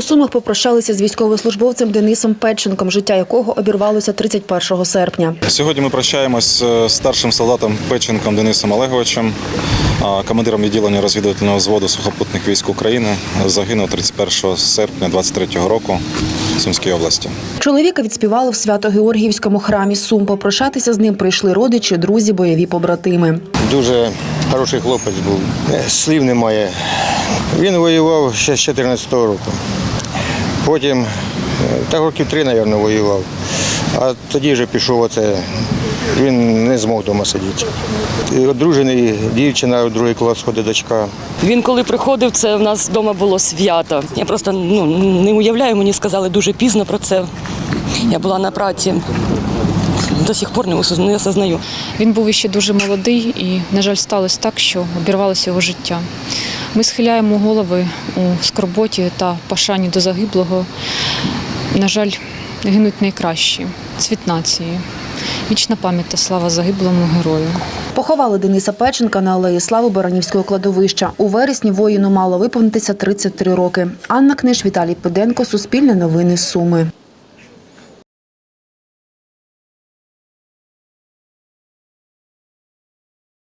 У Сумах попрощалися з військовослужбовцем Денисом Петченком, життя якого обірвалося 31 серпня. Сьогодні ми прощаємось е, з старшим солдатом Печенком Денисом Олеговичем, а, командиром відділення розвідувального взводу сухопутних військ України. Загинув 31 серпня 23 року в Сумській області. Чоловіка відспівали в Свято-Георгіївському храмі Сум. Попрощатися з ним прийшли родичі, друзі, бойові побратими. Дуже хороший хлопець був. Е, Слів немає. Він воював ще з 14-го року. Потім, е, та років три, мабуть, воював. А тоді вже пішов оце. Він не змог вдома сидіти. І Одружений, дівчина, у другий клас ходить дочка. Він коли приходив, це в нас вдома було свято. Я просто ну, не уявляю, мені сказали дуже пізно про це. Я була на праці. До сих пор не ос- не осознаю. Він був іще дуже молодий і, на жаль, сталося так, що обірвалося його життя. Ми схиляємо голови у скорботі та пошані до загиблого. На жаль, гинуть найкращі цвіт нації. Вічна пам'ять та слава загиблому герою. Поховали Дениса Печенка на алеї Слави Баранівського кладовища. У вересні воїну мало виповнитися 33 роки. Анна Книж, Віталій Педенко, Суспільне новини Суми.